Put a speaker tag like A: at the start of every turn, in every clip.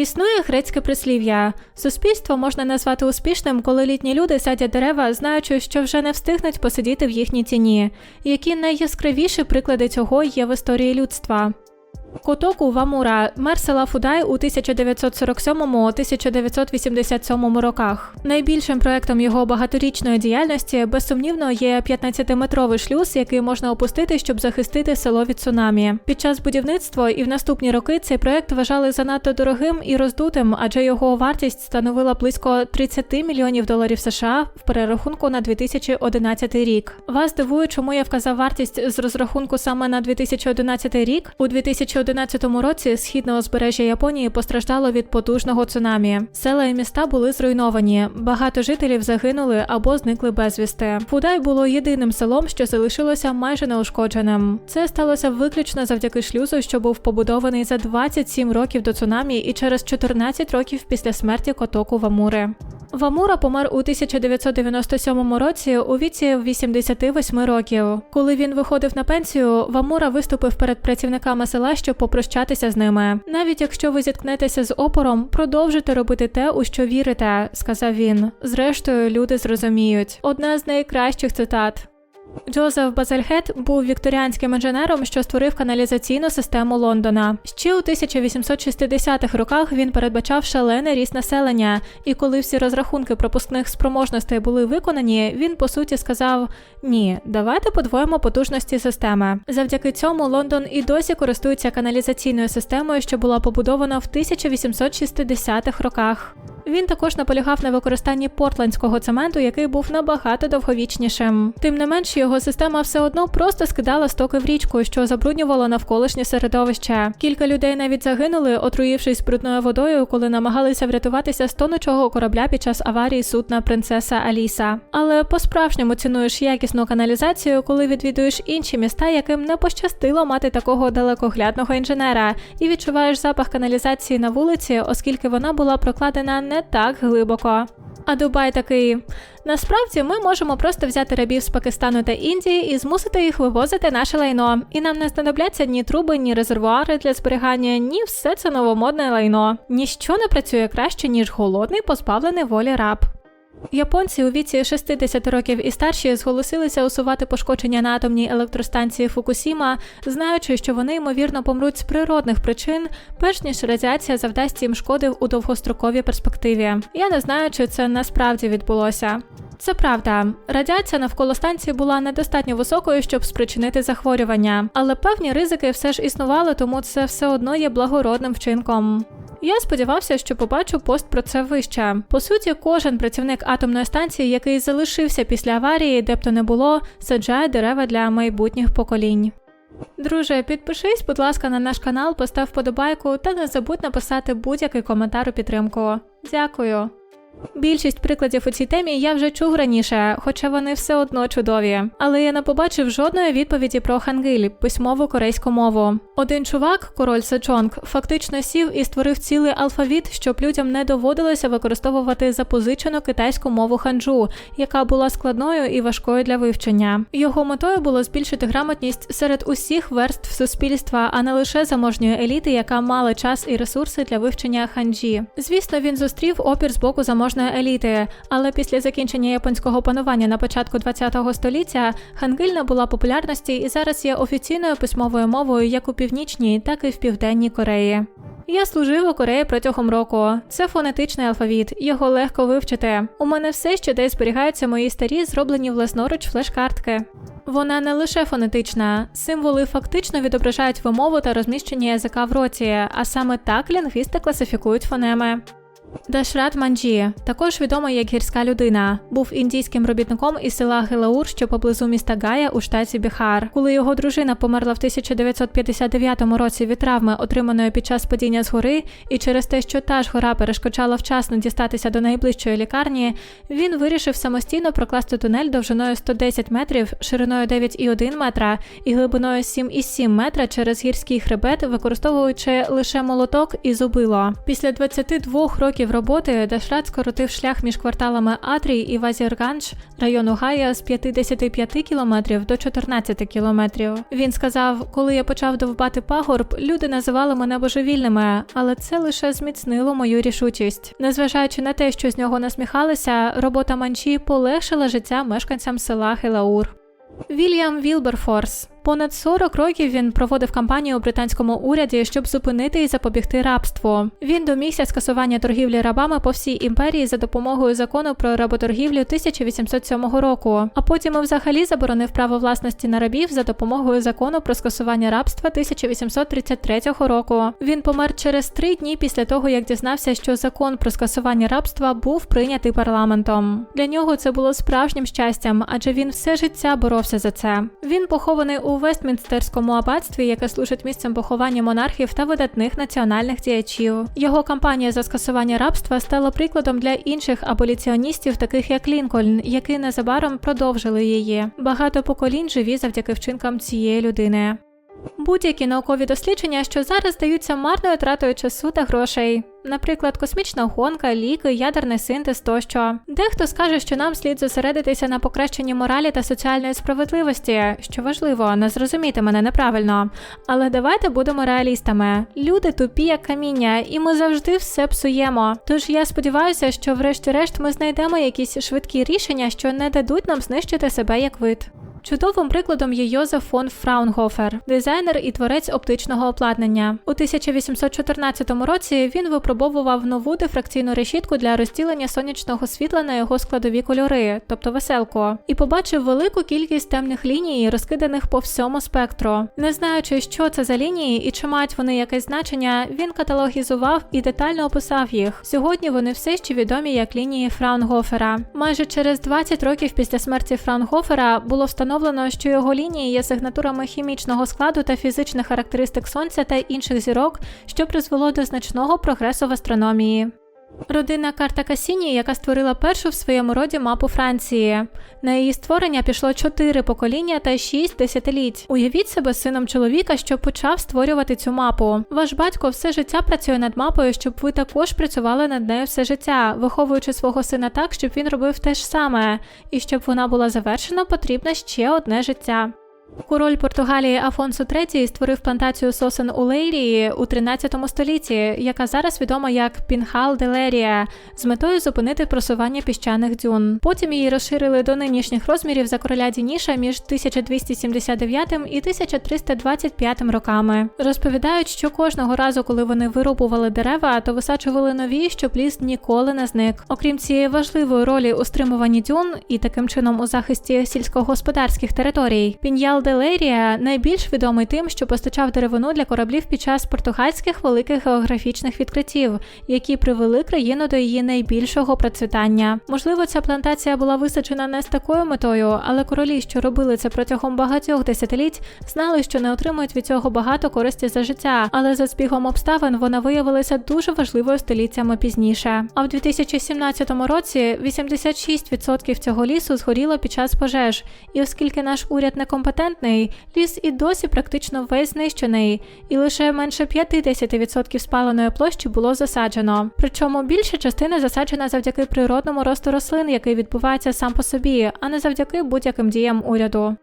A: Існує грецьке прислів'я: суспільство можна назвати успішним, коли літні люди садять дерева, знаючи, що вже не встигнуть посидіти в їхній тіні. Які найяскравіші приклади цього є в історії людства? Котоку Вамура, мер села Фудай у 1947-1987 роках. Найбільшим проектом його багаторічної діяльності безсумнівно є 15-метровий шлюз, який можна опустити, щоб захистити село від цунамі. Під час будівництва і в наступні роки цей проект вважали занадто дорогим і роздутим, адже його вартість становила близько 30 мільйонів доларів США в перерахунку на 2011 рік. Вас дивує, чому я вказав вартість з розрахунку саме на 2011 рік? У 2011 році східне узбережжя Японії постраждало від потужного цунамі. Села і міста були зруйновані. Багато жителів загинули або зникли безвісти. Фудай було єдиним селом, що залишилося майже неушкодженим. Це сталося виключно завдяки шлюзу, що був побудований за 27 років до цунамі і через 14 років після смерті Котоку Вамури. Вамура помер у 1997 році у віці 88 років. Коли він виходив на пенсію, Вамура виступив перед працівниками села, щоб попрощатися з ними. Навіть якщо ви зіткнетеся з опором, продовжуйте робити те, у що вірите, сказав він. Зрештою, люди зрозуміють. Одна з найкращих цитат. Джозеф Базельгет був вікторіанським інженером, що створив каналізаційну систему Лондона. Ще у 1860-х роках він передбачав шалений ріст населення, і коли всі розрахунки пропускних спроможностей були виконані, він по суті сказав: Ні, давайте подвоїмо потужності системи. Завдяки цьому Лондон і досі користується каналізаційною системою, що була побудована в 1860-х роках. Він також наполягав на використанні портландського цементу, який був набагато довговічнішим. Тим не менш, його система все одно просто скидала стоки в річку, що забруднювало навколишнє середовище. Кілька людей навіть загинули, отруївшись брудною водою, коли намагалися врятуватися з тонучого корабля під час аварії судна принцеса Аліса. Але по-справжньому цінуєш якісну каналізацію, коли відвідуєш інші міста, яким не пощастило мати такого далекоглядного інженера, і відчуваєш запах каналізації на вулиці, оскільки вона була прокладена не так глибоко. А Дубай такий. Насправді ми можемо просто взяти рабів з Пакистану та Індії і змусити їх вивозити наше лайно. І нам не знадобляться ні труби, ні резервуари для зберігання, ні все це новомодне лайно. Ніщо не працює краще, ніж голодний, позбавлений волі раб. Японці у віці 60 років і старші зголосилися усувати пошкодження на атомній електростанції Фукусіма, знаючи, що вони ймовірно помруть з природних причин, перш ніж радіація завдасть їм шкоди у довгостроковій перспективі. Я не знаю, чи це насправді відбулося. Це правда, радіація навколо станції була недостатньо високою, щоб спричинити захворювання, але певні ризики все ж існували, тому це все одно є благородним вчинком. Я сподівався, що побачу пост про це вище. По суті, кожен працівник атомної станції, який залишився після аварії, де б то не було, саджає дерева для майбутніх поколінь. Друже, підпишись, будь ласка, на наш канал, постав вподобайку та не забудь написати будь-який коментар у підтримку. Дякую. Більшість прикладів у цій темі я вже чув раніше, хоча вони все одно чудові. Але я не побачив жодної відповіді про хангиль, письмову корейську мову. Один чувак, король Сечонг, фактично сів і створив цілий алфавіт, щоб людям не доводилося використовувати запозичену китайську мову ханджу, яка була складною і важкою для вивчення. Його метою було збільшити грамотність серед усіх верств суспільства, а не лише заможньої еліти, яка мала час і ресурси для вивчення ханджі. Звісно, він зустрів опір з боку заможної еліти, але після закінчення японського панування на початку ХХ століття хангиль набула популярності і зараз є офіційною письмовою мовою як у північній, так і в південній Кореї. Я служив у Кореї протягом року. Це фонетичний алфавіт, його легко вивчити. У мене все ще десь зберігаються мої старі, зроблені власноруч флеш-картки. Вона не лише фонетична, символи фактично відображають вимову та розміщення язика в роті, а саме так лінгвісти класифікують фонеми. Дашрат Манджі, також відомий як гірська людина, був індійським робітником із села Гелаур, що поблизу міста Гая у штаті Біхар. Коли його дружина померла в 1959 році від травми, отриманої під час падіння з гори, і через те, що та ж гора перешкоджала вчасно дістатися до найближчої лікарні, він вирішив самостійно прокласти тунель довжиною 110 метрів, шириною 9,1 метра і глибиною 7,7 метра через гірський хребет, використовуючи лише молоток і зубило. Після 22 років років роботи Дашрат скоротив шлях між кварталами Атрій і Вазірганж району Гая з 55 кілометрів до 14 кілометрів. Він сказав: коли я почав довбати пагорб, люди називали мене божевільними, але це лише зміцнило мою рішучість. Незважаючи на те, що з нього насміхалися, робота манчі полегшила життя мешканцям села Хелаур. Вільям Вілберфорс Понад 40 років він проводив кампанію у британському уряді, щоб зупинити і запобігти рабству. Він домігся скасування торгівлі рабами по всій імперії за допомогою закону про работоргівлю 1807 року, а потім і взагалі заборонив право власності на рабів за допомогою закону про скасування рабства 1833 року. Він помер через три дні після того, як дізнався, що закон про скасування рабства був прийнятий парламентом. Для нього це було справжнім щастям, адже він все життя боровся за це. Він похований у Вестмінстерському аббатстві, яке служить місцем поховання монархів та видатних національних діячів. Його кампанія за скасування рабства стала прикладом для інших аболіціоністів, таких як Лінкольн, які незабаром продовжили її. Багато поколінь живі завдяки вчинкам цієї людини. Будь-які наукові дослідження, що зараз здаються марною тратою часу та грошей, наприклад, космічна гонка, ліки, ядерний синтез тощо. Дехто скаже, що нам слід зосередитися на покращенні моралі та соціальної справедливості, що важливо, не зрозуміти мене неправильно. Але давайте будемо реалістами. Люди тупі як каміння, і ми завжди все псуємо. Тож я сподіваюся, що врешті-решт ми знайдемо якісь швидкі рішення, що не дадуть нам знищити себе як вид. Чудовим прикладом є Йозеф фон Фраунгофер, дизайнер і творець оптичного обладнання. У 1814 році він випробовував нову дифракційну решітку для розділення сонячного світла на його складові кольори, тобто веселку, і побачив велику кількість темних ліній, розкиданих по всьому спектру. Не знаючи, що це за лінії і чи мають вони якесь значення, він каталогізував і детально описав їх. Сьогодні вони все ще відомі як лінії Фраунгофера. Майже через 20 років після смерті Фраунгофера було встановлено встановлено, що його лінії є сигнатурами хімічного складу та фізичних характеристик сонця та інших зірок, що призвело до значного прогресу в астрономії. Родина Карта Касіні, яка створила першу в своєму роді мапу Франції. На її створення пішло чотири покоління та шість десятиліть. Уявіть себе сином чоловіка, що почав створювати цю мапу. Ваш батько все життя працює над мапою, щоб ви також працювали над нею все життя, виховуючи свого сина так, щоб він робив те ж саме, і щоб вона була завершена, потрібно ще одне життя. Король Португалії Афонсо III створив плантацію сосен у Лейрії у 13 столітті, яка зараз відома як Пінхал де Лерія, з метою зупинити просування піщаних дюн. Потім її розширили до нинішніх розмірів за короля Дініша між 1279 і 1325 роками. Розповідають, що кожного разу, коли вони вирубували дерева, то висаджували нові, щоб ліс ніколи не зник. Окрім цієї важливої ролі у стримуванні дюн і таким чином у захисті сільськогосподарських територій, Піньял де Лерія найбільш відомий тим, що постачав деревину для кораблів під час португальських великих географічних відкриттів, які привели країну до її найбільшого процвітання. Можливо, ця плантація була висаджена не з такою метою, але королі, що робили це протягом багатьох десятиліть, знали, що не отримують від цього багато користі за життя, але за збігом обставин вона виявилася дуже важливою століттями пізніше. А в 2017 році 86% цього лісу згоріло під час пожеж, і оскільки наш уряд некомпетентний, ліс і досі практично весь знищений, і лише менше 50% спаленої площі було засаджено. Причому більша частина засаджена завдяки природному росту рослин, який відбувається сам по собі, а не завдяки будь-яким діям уряду.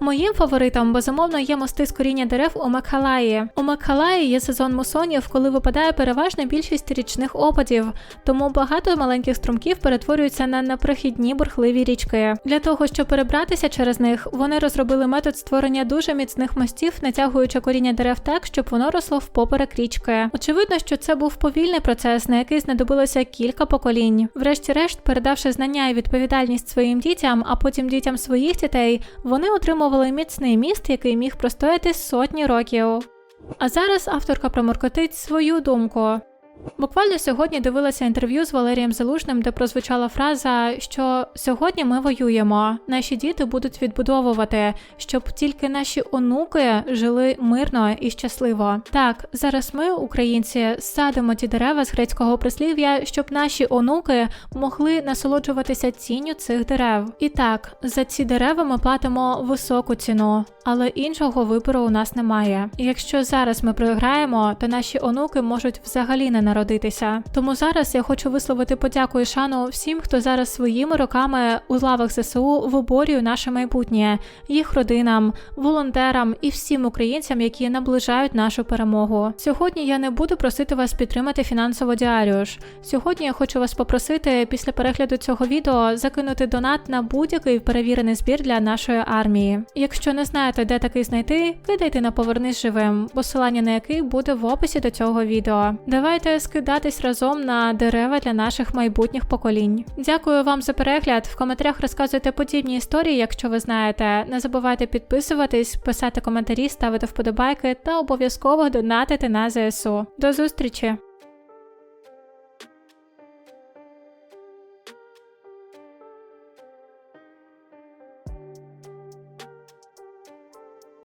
A: Моїм фаворитом безумовно є мости з коріння дерев у Макхалаї. У Макхалаї є сезон мусонів, коли випадає переважна більшість річних опадів, тому багато маленьких струмків перетворюються на непрохідні бурхливі річки. Для того щоб перебратися через них, вони розробили метод створення дуже міцних мостів, натягуючи коріння дерев так, щоб воно росло впоперек річки. Очевидно, що це був повільний процес, на який знадобилося кілька поколінь. Врешті-решт, передавши знання і відповідальність своїм дітям, а потім дітям своїх дітей, вони отримали отримували міцний міст, який міг простояти сотні років. А зараз авторка проморкотить свою думку. Буквально сьогодні дивилася інтерв'ю з Валерієм Залужним, де прозвучала фраза, що сьогодні ми воюємо, наші діти будуть відбудовувати, щоб тільки наші онуки жили мирно і щасливо. Так, зараз ми, українці, садимо ті дерева з грецького прислів'я, щоб наші онуки могли насолоджуватися тінню цих дерев. І так, за ці дерева ми платимо високу ціну, але іншого вибору у нас немає. Якщо зараз ми програємо, то наші онуки можуть взагалі не народитися. Тому зараз я хочу висловити подяку і шану всім, хто зараз своїми роками у лавах ЗСУ виборює наше майбутнє, їх родинам, волонтерам і всім українцям, які наближають нашу перемогу. Сьогодні я не буду просити вас підтримати фінансово діаріуш. Сьогодні я хочу вас попросити після перегляду цього відео закинути донат на будь-який перевірений збір для нашої армії. Якщо не знаєте, де такий знайти, кидайте на повернись живим, посилання на який буде в описі до цього відео. Давайте скидатись разом на дерева для наших майбутніх поколінь. Дякую вам за перегляд. В коментарях розказуйте подібні історії, якщо ви знаєте. Не забувайте підписуватись, писати коментарі, ставити вподобайки та обов'язково донатити на ЗСУ. До зустрічі!